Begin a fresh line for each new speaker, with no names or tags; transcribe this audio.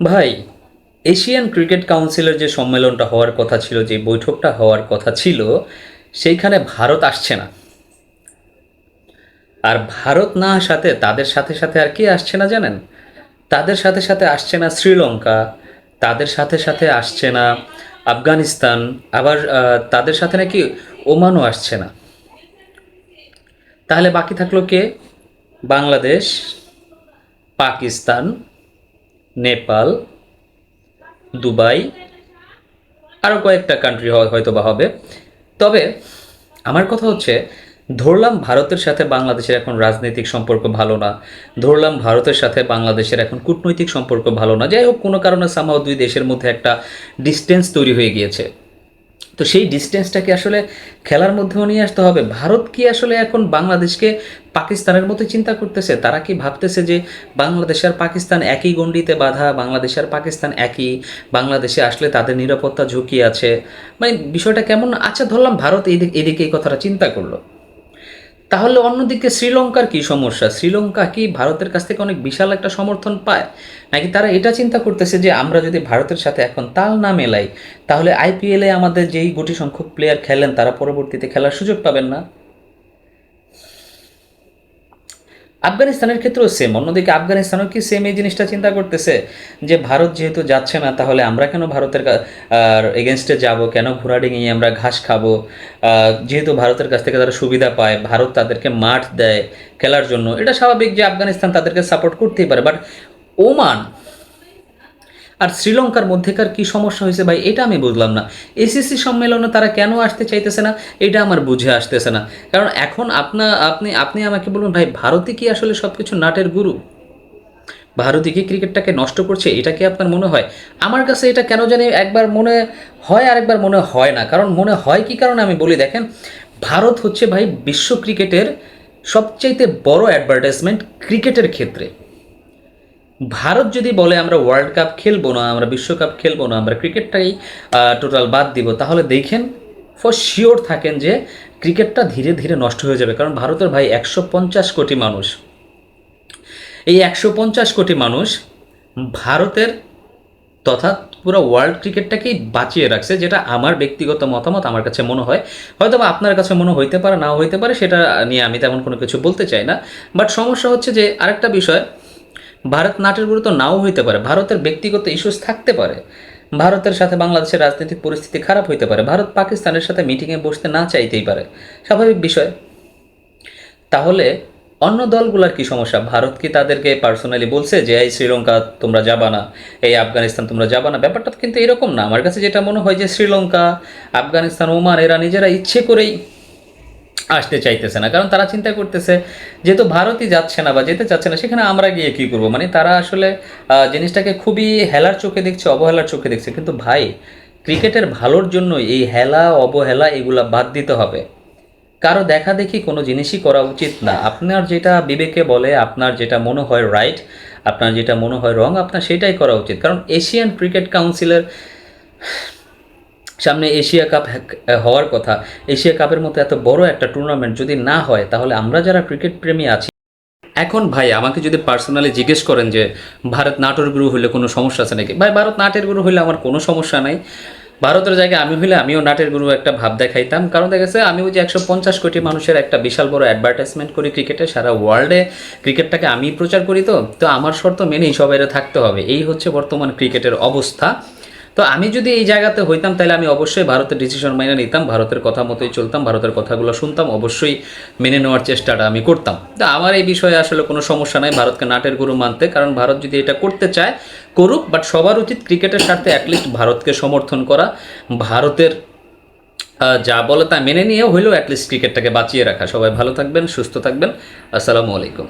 ভাই Asian cricket কাউন্সিলের যে সম্মেলনটা হওয়ার কথা ছিল, যে বৈঠকটা হওয়ার কথা ছিল, সেইখানে ভারত আসছে না। আর ভারত না আসাতে তাদের সাথে সাথে আর কে আসছে না জানেন? তাদের সাথে সাথে আসছে না শ্রীলঙ্কা, তাদের সাথে সাথে আসছে না আফগানিস্তান, আবার তাদের সাথে নাকি ওমানও আসছে না। তাহলে বাকি থাকল কে? বাংলাদেশ, পাকিস্তান নেপাল, দুবাই আরও কয়েকটা কান্ট্রি হয়তো বা হবে। তবে আমার কথা হচ্ছে, ধরলাম ভারতের সাথে বাংলাদেশের এখন রাজনৈতিক সম্পর্ক ভালো না। ধরলাম ভারতের সাথে বাংলাদেশের এখন কূটনৈতিক সম্পর্ক ভালো না। যাই হোক, কোনো কারণে সামাও দুই দেশের মধ্যে একটা ডিস্টেন্স তৈরি হয়ে গিয়েছে। তো সেই ডিস্টেন্সটাকে আসলে খেলার মধ্যেও নিয়ে আসতে হবে। ভারত কি আসলে এখন বাংলাদেশকে পাকিস্তানের মতো চিন্তা করতেছে? তারা কি ভাবতেছে যে বাংলাদেশ আর পাকিস্তান একই গণ্ডিতে বাধা, বাংলাদেশ আর পাকিস্তান একই, বাংলাদেশে আসলে তাদের নিরাপত্তা ঝুঁকি আছে? মানে বিষয়টা কেমন? আচ্ছা ধরলাম ভারত এদিকে এদিকে এই কথাটা চিন্তা করল। তাহলে অন্যদিকে শ্রীলঙ্কার কি সমস্যা? শ্রীলঙ্কা কি ভারতের কাছ থেকে অনেক বিশাল একটা সমর্থন পায়? নাকি তারা এটা চিন্তা করতেছে যে আমরা যদি ভারতের সাথে এখন তাল না মেলাই, তাহলে আইপিএলে আমাদের যেই গুটি সংখ্যক প্লেয়ার খেলেন তারা পরবর্তীতে খেলার সুযোগ পাবেন না? আফগানিস্তানের ক্ষেত্রেও সেম অন্যদিকে আফগানিস্তানও কি সেম এই জিনিসটা চিন্তা করতেছে? যে ভারত যেহেতু যাচ্ছে না, তাহলে আমরা কেন ভারতের এগেনস্টে যাব? কেন ঘোড়া ডিঙিয়ে আমরা ঘাস খাব? যেহেতু ভারতের কাছ থেকে তারা সুবিধা পায়, ভারত তাদেরকে মাঠ দেয় খেলার জন্য, এটা স্বাভাবিক যে আফগানিস্তান তাদেরকে সাপোর্ট করতেই পারে। বাট ওমান আর শ্রীলঙ্কার মধ্যেকার কি সমস্যা হয়েছে ভাই, এটা আমি বুঝলাম না। এসিসি সম্মেলনে তারা কেন আসতে চাইতেছে না, এটা আমার বুঝে আসতেছে না। কারণ এখন আপনা, আপনি আপনি আমাকে বলুন ভাই ভারতে কি আসলে সব কিছু নাটের গুরু? ভারতই কি ক্রিকেটটাকে নষ্ট করছে, এটা কি আপনার মনে হয়? আমার কাছে এটা কেন জানি একবার মনে হয় আর একবার মনে হয় না। কারণ মনে হয় কি কারণে আমি বলি, দেখেন, ভারত হচ্ছে ভাই বিশ্ব ক্রিকেটের সবচাইতে বড় অ্যাডভার্টাইজমেন্ট ক্রিকেটের ক্ষেত্রে। ভারত যদি বলে আমরা ওয়ার্ল্ড কাপ খেলব না, আমরা বিশ্বকাপ খেলব না, আমরা ক্রিকেটটাই টোটাল বাদ দিব, তাহলে দেখেন ফর শিওর থাকেন যে ক্রিকেটটা ধীরে ধীরে নষ্ট হয়ে যাবে। কারণ ভারতের ভাই একশো পঞ্চাশ কোটি মানুষ। এই একশো পঞ্চাশ কোটি মানুষ ভারতের তথা পুরো ওয়ার্ল্ড ক্রিকেটটাকেই বাঁচিয়ে রাখছে, যেটা আমার ব্যক্তিগত মতামত, আমার কাছে মনে হয়। হয়তো বা আপনার কাছে মনে হইতে পারে, নাও হইতে পারে, সেটা নিয়ে আমি তেমন কোনো কিছু বলতে চাই না। বাট সমস্যা হচ্ছে যে আরেকটা বিষয় ভারত নাটের গুরুত্ব নাও হইতে পারে, ভারতের ব্যক্তিগত ইস্যুস থাকতে পারে। ভারতের সাথে বাংলাদেশের রাজনৈতিক পরিস্থিতি খারাপ হইতে পারে, ভারত পাকিস্তানের সাথে মিটিংয়ে বসতে না চাইতেই পারে। স্বাভাবিক বিষয়। তাহলে অন্য দলগুলোর কি সমস্যা? ভারত কি তাদেরকে পার্সোনালি বলছে যে, এই শ্রীলঙ্কা তোমরা যাবা না, এই আফগানিস্তান তোমরা যাবা না? ব্যাপারটা কিন্তু এরকম না। আমার কাছে যেটা মনে হয় যে, শ্রীলঙ্কা, আফগানিস্তান, ওমান, এরা নিজেরা ইচ্ছে করেই আসতে চাইতেছে না। কারণ তারা চিন্তা করতেছে, যেহেতু ভারতই যাচ্ছে না বা যেতে চাচ্ছে না, সেখানে আমরা গিয়ে কী করব? মানে তারা আসলে জিনিসটাকে খুবই হেলার চোখে দেখছে, অবহেলার চোখে দেখছে। কিন্তু ভাই, ক্রিকেটের ভালোর জন্য এই হেলা, অবহেলা এগুলা বাদ দিতে হবে। কারও দেখা দেখি কোনো জিনিসই করা উচিত না। আপনার যেটা বিবেকে বলে, আপনার যেটা মনে হয় রাইট আপনার যেটা মনে হয় রং আপনার সেটাই করা উচিত। কারণ এশিয়ান ক্রিকেট কাউন্সিলের সামনে এশিয়া কাপ হওয়ার কথা। এশিয়া কাপের মতো এত বড় একটা টুর্নামেন্ট যদি না হয়, তাহলে আমরা যারা ক্রিকেট প্রেমী আছি, এখন ভাই আমাকে যদি পার্সোনালি জিজ্ঞেস করেন যে, ভারত নাটের গুরু হলে কোনো সমস্যা আছে নাকি? ভাই, ভারত নাটের গুরু হলে আমার কোনো সমস্যা নাই। ভারতের জায়গায় আমি হইলে আমিও নাটের গুরু একটা ভাব দেখাইতাম। কারণ দেখা গেছে, আমি ওই যে একশো পঞ্চাশ কোটি মানুষের একটা বিশাল বড় অ্যাডভার্টাইজমেন্ট করি ক্রিকেটে সারা ওয়ার্ল্ডে ক্রিকেটটাকে আমি প্রচার করি তো তো আমার শর্ত মেনেই সবাই থাকতে হবে। এই হচ্ছে বর্তমান ক্রিকেটের অবস্থা। তো আমি যদি এই জায়গাতে হইতাম, তাহলে আমি অবশ্যই ভারতের ডিসিশন মেনে নিতাম, ভারতের কথা মতোই চলতাম, ভারতের কথাগুলো শুনতাম, অবশ্যই মেনে নেওয়ার চেষ্টাটা আমি করতাম। তো আমার এই বিষয়ে আসলে কোনো সমস্যা নাই, ভারতকে নাটের গুরু মানতে, কারণ ভারত যদি এটা করতে চায়, করুক বাট সবার উচিত ক্রিকেটের স্বার্থে অ্যাটলিস্ট ভারতকে সমর্থন করা, ভারতের যা বলে তা মেনে নিয়েও হইলেও অ্যাটলিস্ট ক্রিকেটটাকে বাঁচিয়ে রাখা। সবাই ভালো থাকবেন, সুস্থ থাকবেন। আসসালামু আলাইকুম।